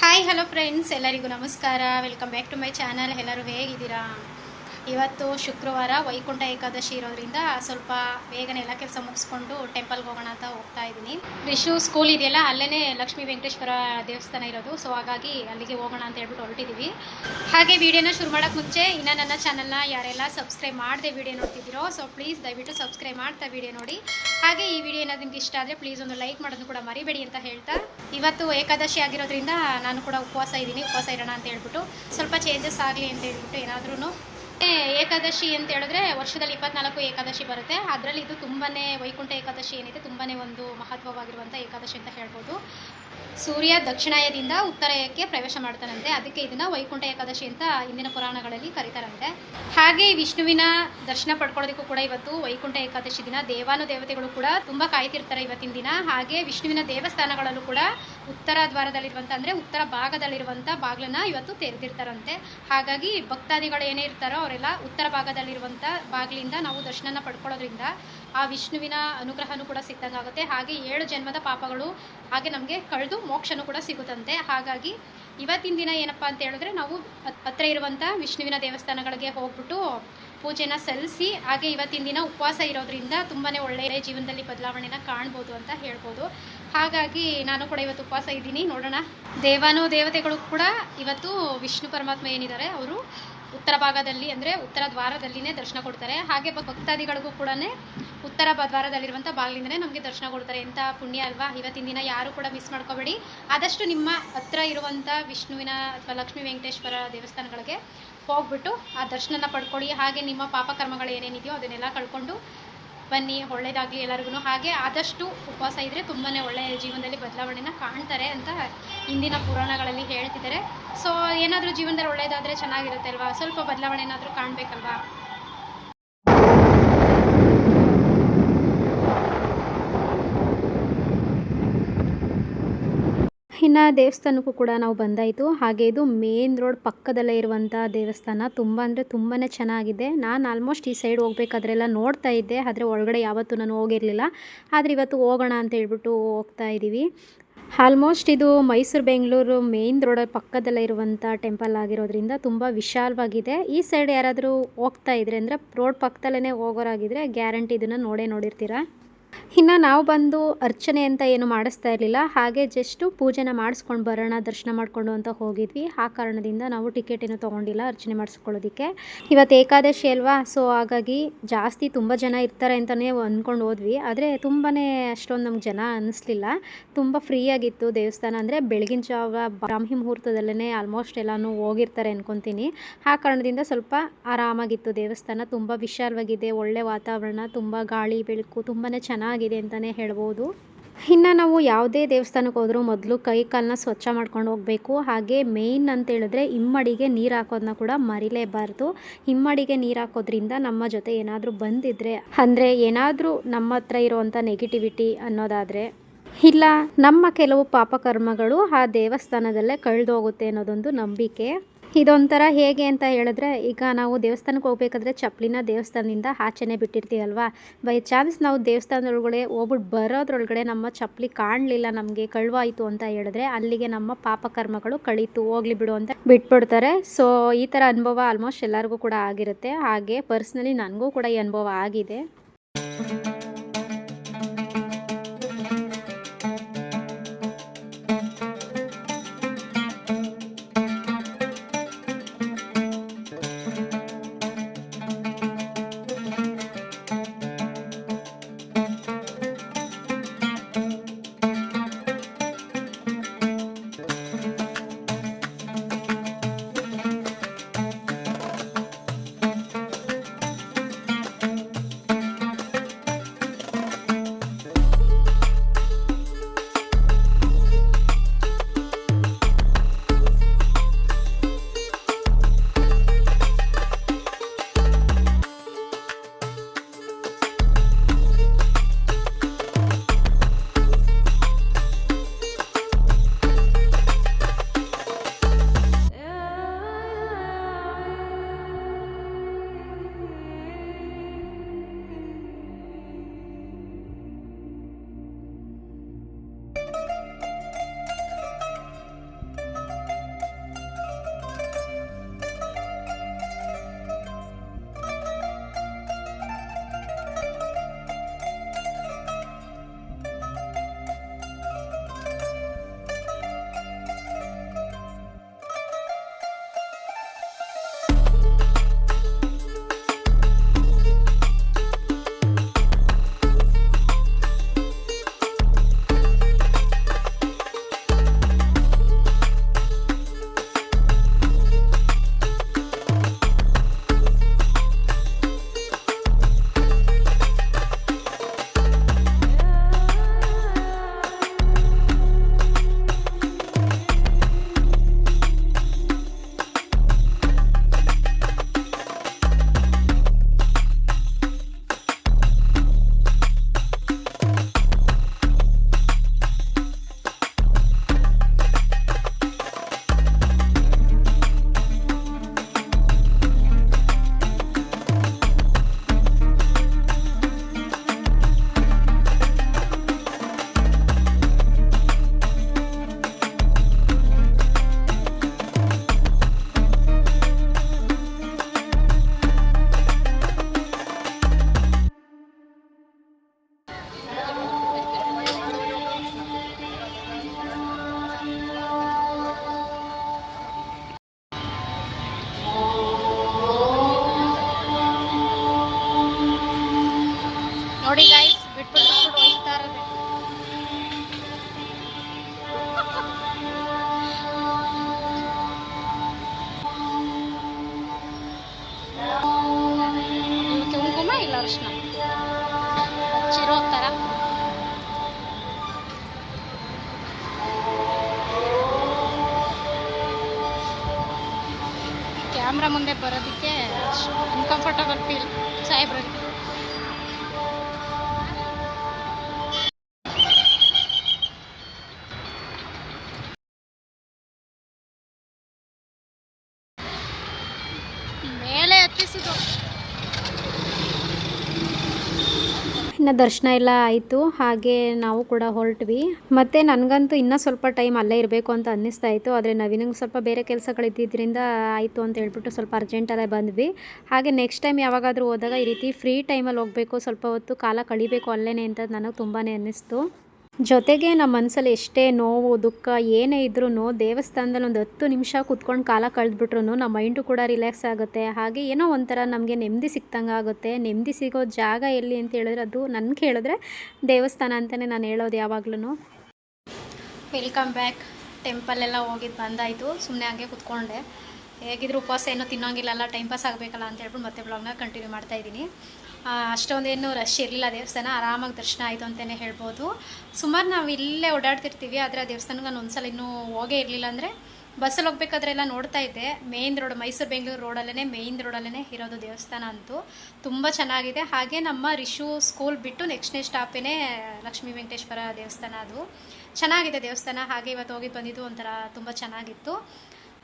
Hi hello friends ಎಲ್ಲರಿಗೂ ನಮಸ್ಕಾರ. Welcome back to my channel ಎಲ್ಲರೂ ಹೇಗಿದ್ದೀರಾ? ಇವತ್ತು ಶುಕ್ರವಾರ ವೈಕುಂಠ ಏಕಾದಶಿ ಇರೋದ್ರಿಂದ ಸ್ವಲ್ಪ ಬೇಗನೆ ಎಲ್ಲ ಕೆಲಸ ಮುಗಿಸ್ಕೊಂಡು ಟೆಂಪಲ್ಗೆ ಹೋಗೋಣ ಅಂತ ಹೋಗ್ತಾ ಇದ್ದೀನಿ. ರಿಶು ಸ್ಕೂಲ್ ಇದೆಯಲ್ಲ ಅಲ್ಲೇ ಲಕ್ಷ್ಮೀ ವೆಂಕಟೇಶ್ವರ ದೇವಸ್ಥಾನ ಇರೋದು ಸೊ ಹಾಗಾಗಿ ಅಲ್ಲಿಗೆ ಹೋಗೋಣ ಅಂತ ಹೇಳ್ಬಿಟ್ಟು ಹೊರಟಿದ್ದೀವಿ ಹಾಗೆ ವಿಡಿಯೋನ ಶುರು ಮಾಡೋಕ್ಕೆ ಮುಂಚೆ, ಇನ್ನು ನನ್ನ ಚಾನಲ್ನ ಯಾರೆಲ್ಲ ಸಬ್ಸ್ಕ್ರೈಬ್ ಮಾಡದೆ ವಿಡಿಯೋ ನೋಡ್ತಿದ್ದೀರೋ ಸೊ ಪ್ಲೀಸ್ ದಯವಿಟ್ಟು ಸಬ್ಸ್ಕ್ರೈಬ್ ಮಾಡ್ತಾ ವಿಡಿಯೋ ನೋಡಿ. ಹಾಗೆ ಈ ವಿಡಿಯೋ ಏನಾದ್ರು ಇಷ್ಟ ಆದರೆ ಪ್ಲೀಸ್ ಒಂದು ಲೈಕ್ ಮಾಡೋದು ಕೂಡ ಮರಿಬೇಡಿ ಅಂತ ಹೇಳ್ತಾ, ಇವತ್ತು ಏಕಾದಶಿ ಆಗಿರೋದ್ರಿಂದ ನಾನು ಕೂಡ ಉಪವಾಸ ಇದ್ದೀನಿ, ಉಪವಾಸ ಇರೋಣ ಅಂತ ಹೇಳ್ಬಿಟ್ಟು. ಸ್ವಲ್ಪ ಚೇಂಜಸ್ ಆಗಲಿ ಅಂತ ಹೇಳ್ಬಿಟ್ಟು ಏನಾದ್ರೂ ಏಕಾದಶಿ ಅಂತ ಹೇಳಿದ್ರೆ ವರ್ಷದಲ್ಲಿ ಇಪ್ಪತ್ನಾಲ್ಕು ಏಕಾದಶಿ ಬರುತ್ತೆ. ಅದರಲ್ಲಿ ಇದು ತುಂಬನೇ ವೈಕುಂಠ ಏಕಾದಶಿ ಏನಿದೆ, ತುಂಬನೇ ಒಂದು ಮಹತ್ವವಾಗಿರುವಂಥ ಏಕಾದಶಿ ಅಂತ ಹೇಳ್ಬೋದು. ಸೂರ್ಯ ದಕ್ಷಿಣಾಯದಿಂದ ಉತ್ತರಾಯಕ್ಕೆ ಪ್ರವೇಶ ಮಾಡ್ತಾನಂತೆ. ಅದಕ್ಕೆ ಇದನ್ನ ವೈಕುಂಠ ಏಕಾದಶಿ ಅಂತ ಹಿಂದಿನ ಪುರಾಣಗಳಲ್ಲಿ ಕರೀತಾರಂತೆ. ಹಾಗೆ ವಿಷ್ಣುವಿನ ದರ್ಶನ ಪಡ್ಕೊಳ್ಳೋದಕ್ಕೂ ಕೂಡ ಇವತ್ತು ವೈಕುಂಠ ಏಕಾದಶಿ ದಿನ. ದೇವಾನು ದೇವತೆಗಳು ಕೂಡ ತುಂಬಾ ಕಾಯ್ತಿರ್ತಾರೆ ಇವತ್ತಿನ ದಿನ. ಹಾಗೆ ವಿಷ್ಣುವಿನ ದೇವಸ್ಥಾನಗಳಲ್ಲೂ ಕೂಡ ಉತ್ತರ ದ್ವಾರದಲ್ಲಿರುವಂಥ ಅಂದ್ರೆ ಉತ್ತರ ಭಾಗದಲ್ಲಿರುವಂಥ ಬಾಗಿಲನ್ನ ಇವತ್ತು ತೆರೆದಿರ್ತಾರಂತೆ. ಹಾಗಾಗಿ ಭಕ್ತಾದಿಗಳು ಏನೇ ಇರ್ತಾರೋ ಅವರೆಲ್ಲ ಉತ್ತರ ಭಾಗದಲ್ಲಿರುವಂಥ ಬಾಗಿಲಿಂದ ನಾವು ದರ್ಶನನ ಪಡ್ಕೊಳ್ಳೋದ್ರಿಂದ ಆ ವಿಷ್ಣುವಿನ ಅನುಗ್ರಹನೂ ಕೂಡ ಸಿಕ್ಕಂಗಾಗುತ್ತೆ. ಹಾಗೆ ಏಳು ಜನ್ಮದ ಪಾಪಗಳು ಹಾಗೆ ನಮಗೆ ಕಳೆದು ಮೋಕ್ಷನೂ ಕೂಡ ಸಿಗುತ್ತಂತೆ. ಹಾಗಾಗಿ ಇವತ್ತಿನ ದಿನ ಏನಪ್ಪ ಅಂತ ಹೇಳಿದ್ರೆ ನಾವು ಹತ್- ಹತ್ರ ಇರುವಂಥ ವಿಷ್ಣುವಿನ ದೇವಸ್ಥಾನಗಳಿಗೆ ಹೋಗ್ಬಿಟ್ಟು ಪೂಜೆನ ಸಲ್ಲಿಸಿ, ಹಾಗೆ ಇವತ್ತಿನ ದಿನ ಉಪವಾಸ ಇರೋದ್ರಿಂದ ತುಂಬಾ ಒಳ್ಳೆಯ ಜೀವನದಲ್ಲಿ ಬದಲಾವಣೆನ ಕಾಣ್ಬೋದು ಅಂತ ಹೇಳ್ಬೋದು. ಹಾಗಾಗಿ ನಾನು ಕೂಡ ಇವತ್ತು ಉಪವಾಸ ಇದ್ದೀನಿ. ನೋಡೋಣ. ದೇವಾನು ದೇವತೆಗಳು ಕೂಡ ಇವತ್ತು ವಿಷ್ಣು ಪರಮಾತ್ಮ ಏನಿದ್ದಾರೆ, ಅವರು ಉತ್ತರ ಭಾಗದಲ್ಲಿ ಅಂದರೆ ಉತ್ತರ ದ್ವಾರದಲ್ಲಿನೇ ದರ್ಶನ ಕೊಡ್ತಾರೆ. ಹಾಗೆ ಭಕ್- ಭಕ್ತಾದಿಗಳಿಗೂ ಕೂಡ ಉತ್ತರ ದ್ವಾರದಲ್ಲಿರುವಂಥ ಬಾಗಿಲಿಂದನೇ ನಮಗೆ ದರ್ಶನ ಕೊಡ್ತಾರೆ. ಎಂಥ ಪುಣ್ಯ ಅಲ್ವಾ? ಇವತ್ತಿನ ದಿನ ಯಾರು ಕೂಡ ಮಿಸ್ ಮಾಡ್ಕೋಬೇಡಿ. ಆದಷ್ಟು ನಿಮ್ಮ ಹತ್ರ ಇರುವಂಥ ವಿಷ್ಣುವಿನ ಅಥವಾ ಲಕ್ಷ್ಮೀ ವೆಂಕಟೇಶ್ವರ ದೇವಸ್ಥಾನಗಳಿಗೆ ಹೋಗ್ಬಿಟ್ಟು ಆ ದರ್ಶನನ ಪಡ್ಕೊಳ್ಳಿ. ಹಾಗೆ ನಿಮ್ಮ ಪಾಪಕರ್ಮಗಳು ಏನೇನಿದೆಯೋ ಅದನ್ನೆಲ್ಲ ಕಳ್ಕೊಂಡು ಬನ್ನಿ, ಒಳ್ಳೇದಾಗಲಿ ಎಲ್ಲರಿಗೂ ಹಾಗೆ ಆದಷ್ಟು ಉಪವಾಸ ಇದ್ದರೆ ತುಂಬಾ ಒಳ್ಳೆಯ ಜೀವನದಲ್ಲಿ ಬದಲಾವಣೆನ ಕಾಣ್ತಾರೆ ಅಂತ ಇಂದಿನ ಪುರಾಣಗಳಲ್ಲಿ ಹೇಳ್ತಿದ್ದಾರೆ ಸೊ ಏನಾದರೂ ಜೀವನದಲ್ಲಿ ಒಳ್ಳೆಯದಾದರೆ ಚೆನ್ನಾಗಿರುತ್ತೆ ಅಲ್ವಾ? ಸ್ವಲ್ಪ ಬದಲಾವಣೆ ಏನಾದರೂ ಕಾಣಬೇಕಲ್ವಾ? ಇನ್ನು ದೇವಸ್ಥಾನಕ್ಕೂ ಕೂಡ ನಾವು ಬಂದಾಯಿತು. ಹಾಗೆ ಇದು ಮೇನ್ ರೋಡ್ ಪಕ್ಕದಲ್ಲೇ ಇರುವಂಥ ದೇವಸ್ಥಾನ. ತುಂಬ ಅಂದರೆ ತುಂಬಾ ಚೆನ್ನಾಗಿದೆ. ನಾನು ಆಲ್ಮೋಸ್ಟ್ ಈ ಸೈಡ್ ಹೋಗ್ಬೇಕಾದ್ರೆಲ್ಲ ನೋಡ್ತಾ ಇದ್ದೆ. ಆದರೆ ಒಳಗಡೆ ಯಾವತ್ತೂ ನಾನು ಹೋಗಿರಲಿಲ್ಲ. ಆದರೆ ಇವತ್ತು ಹೋಗೋಣ ಅಂತ ಹೇಳ್ಬಿಟ್ಟು ಹೋಗ್ತಾ ಇದ್ದೀವಿ ಆಲ್ಮೋಸ್ಟ್ ಇದು ಮೈಸೂರು, ಬೆಂಗಳೂರು ಮೇನ್ ರೋಡ್ ಪಕ್ಕದಲ್ಲೇ ಇರುವಂಥ ಟೆಂಪಲ್ ಆಗಿರೋದ್ರಿಂದ ತುಂಬ ವಿಶಾಲವಾಗಿದೆ. ಈ ಸೈಡ್ ಯಾರಾದರೂ ಹೋಗ್ತಾ ಇದ್ರೆ ಅಂದರೆ ರೋಡ್ ಪಕ್ಕದಲ್ಲೇ ಹೋಗೋರಾಗಿದ್ರೆ ಗ್ಯಾರಂಟಿ ಇದನ್ನು ನೋಡೇ ನೋಡಿರ್ತೀರಾ? ಇನ್ನು ನಾವು ಬಂದು ಅರ್ಚನೆ ಅಂತ ಏನು ಮಾಡಿಸ್ತಾ ಇರಲಿಲ್ಲ. ಹಾಗೆ ಜಸ್ಟು ಪೂಜೆನ ಮಾಡಿಸ್ಕೊಂಡು ಬರೋಣ, ದರ್ಶನ ಮಾಡಿಕೊಂಡು ಅಂತ ಹೋಗಿದ್ವಿ. ಆ ಕಾರಣದಿಂದ ನಾವು ಟಿಕೆಟ್ ಏನು ತೊಗೊಂಡಿಲ್ಲ ಅರ್ಚನೆ ಮಾಡಿಸ್ಕೊಳ್ಳೋದಕ್ಕೆ. ಇವತ್ತು ಏಕಾದಶಿ ಅಲ್ವಾ? ಸೊ ಹಾಗಾಗಿ ಜಾಸ್ತಿ ತುಂಬ ಜನ ಇರ್ತಾರೆ ಅಂತಲೇ ಅಂದ್ಕೊಂಡು ಹೋದ್ವಿ. ಆದರೆ ತುಂಬಾ ಅಷ್ಟೊಂದು ನಮ್ಗೆ ಜನ ಅನ್ನಿಸ್ಲಿಲ್ಲ ತುಂಬ ಫ್ರೀಯಾಗಿತ್ತು ದೇವಸ್ಥಾನ. ಅಂದರೆ ಬೆಳಗಿನ ಜಾವ ಬ್ರಾಹ್ಮಿ ಮುಹೂರ್ತದಲ್ಲೇ ಆಲ್ಮೋಸ್ಟ್ ಎಲ್ಲನೂ ಹೋಗಿರ್ತಾರೆ ಅಂದ್ಕೊತೀನಿ ಆ ಕಾರಣದಿಂದ ಸ್ವಲ್ಪ ಆರಾಮಾಗಿತ್ತು ದೇವಸ್ಥಾನ. ತುಂಬ ವಿಶಾಲವಾಗಿದೆ, ಒಳ್ಳೆ ವಾತಾವರಣ, ತುಂಬ ಗಾಳಿ, ಬೆಳಕು ತುಂಬಾ ಚೆನ್ನಾಗಿದೆ ಅಂತಲೇ ಹೇಳ್ಬೋದು. ಇನ್ನು ನಾವು ಯಾವುದೇ ದೇವಸ್ಥಾನಕ್ಕೆ ಹೋದರೂ ಮೊದಲು ಕೈ ಕಾಲನ್ನ ಸ್ವಚ್ಛ ಮಾಡ್ಕೊಂಡು ಹೋಗಬೇಕು. ಹಾಗೆ ಮೇಯ್ನ್ ಅಂತ ಹೇಳಿದ್ರೆ ಇಮ್ಮಡಿಗೆ ನೀರು ಹಾಕೋದನ್ನ ಕೂಡ ಮರಿಲೇಬಾರ್ದು. ಇಮ್ಮಡಿಗೆ ನೀರು ಹಾಕೋದ್ರಿಂದ ನಮ್ಮ ಜೊತೆ ಏನಾದರೂ ಬಂದಿದ್ರೆ, ಅಂದರೆ ಏನಾದರೂ ನಮ್ಮ ಹತ್ರ ಇರುವಂಥ ನೆಗೆಟಿವಿಟಿ ಅನ್ನೋದಾದರೆ, ಇಲ್ಲ ನಮ್ಮ ಕೆಲವು ಪಾಪಕರ್ಮಗಳು ಆ ದೇವಸ್ಥಾನದಲ್ಲೇ ಕಳೆದೋಗುತ್ತೆ ಅನ್ನೋದೊಂದು ನಂಬಿಕೆ. ಇದೊಂಥರ ಹೇಗೆ ಅಂತ ಹೇಳಿದ್ರೆ, ಈಗ ನಾವು ದೇವಸ್ಥಾನಕ್ಕೆ ಹೋಗ್ಬೇಕಾದ್ರೆ ಚಪ್ಪಲಿನ ದೇವಸ್ಥಾನದಿಂದ ಆಚೆನೆ ಬಿಟ್ಟಿರ್ತೀವಲ್ವಾ? ಬೈ ಚಾನ್ಸ್ ನಾವು ದೇವಸ್ಥಾನದೊಳಗಡೆ ಹೋಗ್ಬಿಟ್ಟು ಬರೋದ್ರೊಳಗಡೆ ನಮ್ಮ ಚಪ್ಪಲಿ ಕಾಣಲಿಲ್ಲ, ನಮಗೆ ಕಳುವಾಯಿತು ಅಂತ ಹೇಳಿದ್ರೆ ಅಲ್ಲಿಗೆ ನಮ್ಮ ಪಾಪಕರ್ಮಗಳು ಕಳೀತು, ಹೋಗ್ಲಿ ಬಿಡು ಅಂತ ಬಿಟ್ಬಿಡ್ತಾರೆ. ಸೊ ಈ ಥರ ಅನುಭವ ಆಲ್ಮೋಸ್ಟ್ ಎಲ್ಲರಿಗೂ ಕೂಡ ಆಗಿರುತ್ತೆ. ಹಾಗೆ ಪರ್ಸ್ನಲಿ ನನಗೂ ಕೂಡ ಈ ಅನುಭವ ಆಗಿದೆ. ಕ್ಯಾಮ್ರಾ ಮುಂದೆ ಬರೋದಕ್ಕೆ ಅನ್ಕಂಫರ್ಟಬಲ್ ಫೀಲ್ ಸಾಹೇಬ್ರಿಗೆ ಇನ್ನು ದರ್ಶನ ಎಲ್ಲ ಆಯಿತು, ಹಾಗೆ ನಾವು ಕೂಡ ಹೊರಟ್ವಿ. ಮತ್ತು ನನಗಂತೂ ಇನ್ನೂ ಸ್ವಲ್ಪ ಟೈಮ್ ಅಲ್ಲೇ ಇರಬೇಕು ಅಂತ ಅನ್ನಿಸ್ತಾ ಇತ್ತು, ಆದರೆ ನವೀನಂಗೆ ಸ್ವಲ್ಪ ಬೇರೆ ಕೆಲಸಗಳಿದ್ದಿದ್ದರಿಂದ ಆಯಿತು ಅಂತ ಹೇಳ್ಬಿಟ್ಟು ಸ್ವಲ್ಪ ಅರ್ಜೆಂಟಲ್ಲೇ ಬಂದ್ವಿ. ಹಾಗೆ ನೆಕ್ಸ್ಟ್ ಟೈಮ್ ಯಾವಾಗಾದರೂ ಹೋದಾಗ ಈ ರೀತಿ ಫ್ರೀ ಟೈಮಲ್ಲಿ ಹೋಗಬೇಕು, ಸ್ವಲ್ಪ ಹೊತ್ತು ಕಾಲ ಕಳಿಬೇಕು ಅಲ್ಲೇ ಅಂತ ನನಗೆ ತುಂಬಾ ಅನ್ನಿಸ್ತು. ಜೊತೆಗೆ ನಮ್ಮ ಮನಸ್ಸಲ್ಲಿ ಎಷ್ಟೇ ನೋವು, ದುಃಖ, ಏನೇ ಇದ್ರೂ ದೇವಸ್ಥಾನದಲ್ಲಿ ಒಂದು ಹತ್ತು ನಿಮಿಷ ಕುತ್ಕೊಂಡು ಕಾಲ ಕಳೆದ್ಬಿಟ್ರು ನಮ್ಮ ಮೈಂಡು ಕೂಡ ರಿಲ್ಯಾಕ್ಸ್ ಆಗುತ್ತೆ. ಹಾಗೆ ಏನೋ ಒಂಥರ ನಮಗೆ ನೆಮ್ಮದಿ ಸಿಕ್ತಂಗೆ ಆಗುತ್ತೆ. ನೆಮ್ಮದಿ ಸಿಗೋ ಜಾಗ ಎಲ್ಲಿ ಅಂತ ಹೇಳಿದ್ರೆ ಅದು ನನ್ಗೆ ಕೇಳಿದ್ರೆ ದೇವಸ್ಥಾನ ಅಂತಲೇ ನಾನು ಹೇಳೋದು ಯಾವಾಗ್ಲೂ ವೆಲ್ಕಮ್ ಬ್ಯಾಕ್ ಟೆಂಪಲ್ ಎಲ್ಲ ಹೋಗಿದ್ದು ಬಂದಾಯಿತು. ಸುಮ್ಮನೆ ಹಾಗೆ ಕುತ್ಕೊಂಡೆ. ಹೇಗಿದ್ರು ಉಪವಾಸ ಏನೋ ತಿನ್ನೋಂಗಿಲ್ಲಲ್ಲ ಟೈಮ್ ಪಾಸ್ ಆಗಬೇಕಲ್ಲ ಅಂತ ಹೇಳ್ಬಿಟ್ಟು ಮತ್ತೆ ಬ್ಲಾಗ್ನ ಕಂಟಿನ್ಯೂ ಮಾಡ್ತಾ ಇದ್ದೀನಿ. ಅಷ್ಟೊಂದೇನು ರಶ್ ಇರಲಿಲ್ಲ, ದೇವಸ್ಥಾನ ಆರಾಮಾಗಿ ದರ್ಶನ ಆಯಿತು ಅಂತಲೇ ಹೇಳ್ಬೋದು. ಸುಮಾರು ನಾವು ಇಲ್ಲೇ ಓಡಾಡ್ತಿರ್ತೀವಿ, ಆದರೆ ಆ ದೇವಸ್ಥಾನಕ್ಕೆ ನಾನು ಒಂದ್ಸಲ ಇನ್ನೂ ಹೋಗೇ ಇರಲಿಲ್ಲ ಅಂದರೆ ಬಸ್ಸಲ್ಲಿ ಹೋಗ್ಬೇಕಾದ್ರೆ ಎಲ್ಲ ನೋಡ್ತಾ ಇದ್ದೆ. ಮೇಯ್ನ್ ರೋಡ್ ಮೈಸೂರು ಬೆಂಗಳೂರು ರೋಡಲ್ಲೇ ಮೇಯ್ನ್ ರೋಡಲ್ಲೇ ಇರೋದು ದೇವಸ್ಥಾನ ಅಂತೂ. ತುಂಬ ಚೆನ್ನಾಗಿದೆ. ಹಾಗೆ ನಮ್ಮ ರಿಶು ಸ್ಕೂಲ್ ಬಿಟ್ಟು ನೆಕ್ಸ್ಟ್ ನೆಕ್ಸ್ಟ್ನೇ ಸ್ಟಾಪೇನೇ ಲಕ್ಷ್ಮೀ ವೆಂಕಟೇಶ್ವರ ದೇವಸ್ಥಾನ ಅದು. ಚೆನ್ನಾಗಿದೆ ದೇವಸ್ಥಾನ. ಹಾಗೆ ಇವತ್ತು ಹೋಗಿ ಬಂದಿದ್ದು ಒಂಥರ ತುಂಬ ಚೆನ್ನಾಗಿತ್ತು.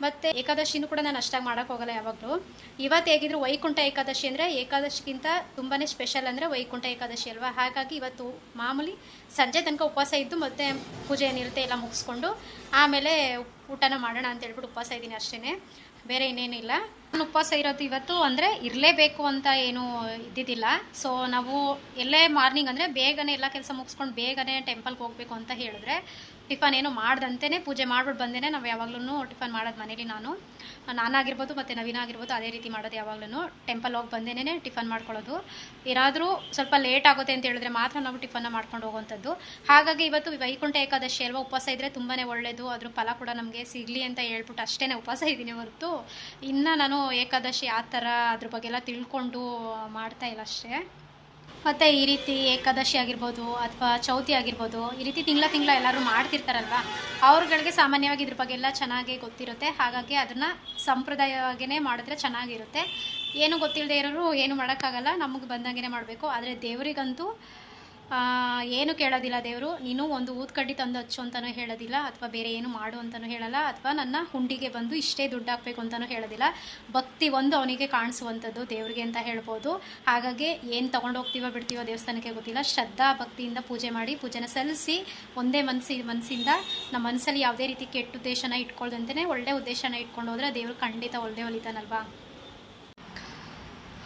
ಮತ್ತು ಏಕಾದಶಿನೂ ಕೂಡ ನಾನು ಅಷ್ಟಾಗಿ ಮಾಡೋಕ್ಕೆ ಹೋಗಲ್ಲ ಯಾವಾಗಲೂ. ಇವತ್ತು ಹೇಗಿದ್ರು ವೈಕುಂಠ ಏಕಾದಶಿ ಅಂದರೆ ಏಕಾದಶಿಗಿಂತ ತುಂಬಾನೇ ಸ್ಪೆಷಲ್ ಅಂದರೆ ವೈಕುಂಠ ಏಕಾದಶಿ ಅಲ್ವಾ? ಹಾಗಾಗಿ ಇವತ್ತು ಮಾಮೂಲಿ ಸಂಜೆ ತನಕ ಉಪವಾಸ ಇದ್ದು ಮತ್ತೆ ಪೂಜೆ ಏನಿರುತ್ತೆ ಎಲ್ಲ ಮುಗಿಸ್ಕೊಂಡು ಆಮೇಲೆ ಊಟನ ಮಾಡೋಣ ಅಂತ ಹೇಳ್ಬಿಟ್ಟು ಉಪವಾಸ ಇದ್ದೀನಿ ಅಷ್ಟೇ ಬೇರೆ ಇನ್ನೇನಿಲ್ಲ ನಾನು ಉಪವಾಸ ಇರೋದು ಇವತ್ತು ಅಂದರೆ ಇರಲೇಬೇಕು ಅಂತ ಏನು ಇದ್ದಿದ್ದಿಲ್ಲ. ಸೊ ನಾವು ಎಲ್ಲೇ ಮಾರ್ನಿಂಗ್ ಅಂದರೆ ಬೇಗನೆ ಎಲ್ಲ ಕೆಲಸ ಮುಗಿಸ್ಕೊಂಡು ಬೇಗನೆ ಟೆಂಪಲ್ಗೆ ಹೋಗಬೇಕು ಅಂತ ಹೇಳಿದ್ರೆ ಟಿಫನ್ ಏನು ಮಾಡ್ದಂತೆಯೇ ಪೂಜೆ ಮಾಡ್ಬಿಟ್ಟು ಬಂದೇನೆ ನಾವು ಯಾವಾಗ್ಲೂ ಟಿಫನ್ ಮಾಡೋದು ಮನೇಲಿ ನಾನು. ನಾನಾಗಿರ್ಬೋದು ಮತ್ತು ನವೀನ ಆಗಿರ್ಬೋದು ಅದೇ ರೀತಿ ಮಾಡೋದು ಯಾವಾಗ್ಲೂ ಟೆಂಪಲ್ ಹೋಗಿ ಬಂದೇನೆ ಟಿಫನ್ ಮಾಡ್ಕೊಳ್ಳೋದು. ಏನಾದರೂ ಸ್ವಲ್ಪ ಲೇಟ್ ಆಗುತ್ತೆ ಅಂತ ಹೇಳಿದ್ರೆ ಮಾತ್ರ ನಾವು ಟಿಫನ್ನ ಮಾಡ್ಕೊಂಡು ಹೋಗುವಂಥದ್ದು. ಹಾಗಾಗಿ ಇವತ್ತು ವೈಕುಂಠ ಏಕಾದಶಿ ಅಲ್ವಾ, ಉಪವಾಸ ಇದ್ದರೆ ತುಂಬಾ ಒಳ್ಳೆಯದು ಅದ್ರ ಫಲ ಕೂಡ ನಮಗೆ ಸಿಗಲಿ ಅಂತ ಹೇಳ್ಬಿಟ್ಟು ಅಷ್ಟೇ ಉಪವಾಸ ಇದ್ದೀನಿ ಹೊರತು. ಇನ್ನು ನಾನು ಏಕಾದಶಿ ಆ ಥರ ಅದ್ರ ಬಗ್ಗೆ ಎಲ್ಲ ತಿಳ್ಕೊಂಡು ಮಾಡ್ತಾ ಇಲ್ಲ ಅಷ್ಟೇ. ಮತ್ತು ಈ ರೀತಿ ಏಕಾದಶಿ ಆಗಿರ್ಬೋದು ಅಥವಾ ಚೌತಿ ಆಗಿರ್ಬೋದು, ಈ ರೀತಿ ತಿಂಗಳ ತಿಂಗಳ ಎಲ್ಲರೂ ಮಾಡ್ತಿರ್ತಾರಲ್ವ? ಅವ್ರುಗಳಿಗೆ ಸಾಮಾನ್ಯವಾಗಿ ಇದ್ರ ಬಗ್ಗೆ ಎಲ್ಲ ಚೆನ್ನಾಗಿ ಗೊತ್ತಿರುತ್ತೆ. ಹಾಗಾಗಿ ಅದನ್ನು ಸಂಪ್ರದಾಯವಾಗಿಯೇ ಮಾಡಿದ್ರೆ ಚೆನ್ನಾಗಿರುತ್ತೆ. ಏನು ಗೊತ್ತಿಲ್ಲದೆ ಇರೋರು ಏನು ಮಾಡೋಕ್ಕಾಗಲ್ಲ. ನಮಗೆ ಬಂದಂಗೆ ಮಾಡಬೇಕು. ಆದರೆ ದೇವರಿಗಂತೂ ಏನು ಕೇಳೋದಿಲ್ಲ ದೇವರು. ನೀನು ಒಂದು ಊದ್ಕಡ್ಡಿ ತಂದು ಹಚ್ಚು ಅಂತಲೂ ಹೇಳೋದಿಲ್ಲ, ಅಥವಾ ಬೇರೆ ಏನು ಮಾಡು ಅಂತಲೂ ಹೇಳಲ್ಲ, ಅಥವಾ ನನ್ನ ಹುಂಡಿಗೆ ಬಂದು ಇಷ್ಟೇ ದುಡ್ಡು ಹಾಕಬೇಕು ಅಂತಲೂ ಹೇಳೋದಿಲ್ಲ. ಭಕ್ತಿ ಒಂದು ಅವನಿಗೆ ಕಾಣಿಸುವಂಥದ್ದು ದೇವರಿಗೆ ಅಂತ ಹೇಳ್ಬೋದು. ಹಾಗಾಗಿ ಏನು ತೊಗೊಂಡು ಹೋಗ್ತೀವೋ ಬಿಡ್ತೀವೋ ದೇವಸ್ಥಾನಕ್ಕೆ ಗೊತ್ತಿಲ್ಲ. ಶ್ರದ್ಧಾ ಭಕ್ತಿಯಿಂದ ಪೂಜೆ ಮಾಡಿ, ಪೂಜೆನ ಸಲ್ಲಿಸಿ ಒಂದೇ ಮನಸ್ಸಿ ಮನಸ್ಸಿಂದ ನಮ್ಮ ಮನಸ್ಸಲ್ಲಿ ಯಾವುದೇ ರೀತಿ ಕೆಟ್ಟ ಉದ್ದೇಶನ ಇಟ್ಕೊಳ್ದಂತೆ ಒಳ್ಳೆ ಉದ್ದೇಶನ ಇಟ್ಕೊಂಡು ಹೋದ್ರೆ ದೇವರು ಖಂಡಿತ ಒಳ್ಳೆ ಒಲಿತಾನಲ್ವಾ?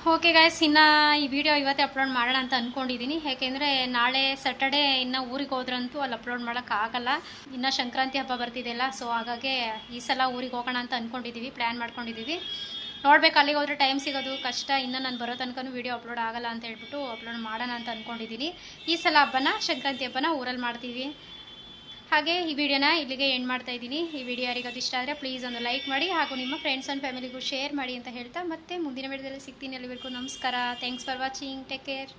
ಓಕೆ ಗಾಯ್ಸ್ ಇನ್ನು ಈ ವಿಡಿಯೋ ಇವತ್ತೇ ಅಪ್ಲೋಡ್ ಮಾಡೋಣ ಅಂತ ಅಂದ್ಕೊಂಡಿದ್ದೀನಿ ಏಕೆಂದರೆ ನಾಳೆ ಸ್ಯಾಟರ್ಡೇ ಇನ್ನು ಊರಿಗೆ ಹೋದ್ರಂತೂ ಅಲ್ಲಿ ಅಪ್ಲೋಡ್ ಮಾಡೋಕ್ಕಾಗಲ್ಲ ಇನ್ನು ಸಂಕ್ರಾಂತಿ ಹಬ್ಬ ಬರ್ತಿದೆಯಲ್ಲ ಸೊ ಹಾಗಾಗಿ ಈ ಸಲ ಊರಿಗೆ ಹೋಗೋಣ ಅಂತ ಅಂದ್ಕೊಂಡಿದ್ದೀವಿ ಪ್ಲ್ಯಾನ್ ಮಾಡ್ಕೊಂಡಿದ್ದೀವಿ ನೋಡ್ಬೇಕು, ಅಲ್ಲಿಗೆ ಹೋದ್ರೆ ಟೈಮ್ ಸಿಗೋದು, ಕಷ್ಟ. ಇನ್ನು ನಾನು ಬರೋ ತನಕನೂ ವಿಡಿಯೋ ಅಪ್ಲೋಡ್ ಆಗಲ್ಲ ಅಂತ ಹೇಳ್ಬಿಟ್ಟು ಅಪ್ಲೋಡ್ ಮಾಡೋಣ ಅಂತ ಅಂದ್ಕೊಂಡಿದ್ದೀನಿ ಈ ಸಲ ಹಬ್ಬನ, ಸಂಕ್ರಾಂತಿ ಹಬ್ಬನ ಊರಲ್ಲಿ ಮಾಡ್ತೀವಿ. ಹಾಗೆ ಈ ವಿಡಿಯೋನ ಇಲ್ಲಿಗೆ ಎಂಡ್ ಮಾಡ್ತಾ ಇದ್ದೀನಿ. ಈ ವಿಡಿಯೋ ಯಾರಿಗಾದ್ರು ಇಷ್ಟ ಆದರೆ ಪ್ಲೀಸ್ ಒಂದು ಲೈಕ್ ಮಾಡಿ ಹಾಗೂ ನಿಮ್ಮ ಫ್ರೆಂಡ್ಸ್ ಆ್ಯಂಡ್ ಫ್ಯಾಮಿಲಿಗೂ ಶೇರ್ ಮಾಡಿ ಅಂತ ಹೇಳ್ತಾ ಮತ್ತೆ ಮುಂದಿನ ವಿಡಿಯೋದಲ್ಲಿ ಸಿಗ್ತೀನಿ ಅಲ್ಲಿವರೆಗೂ. ನಮಸ್ಕಾರ. Thanks for watching take care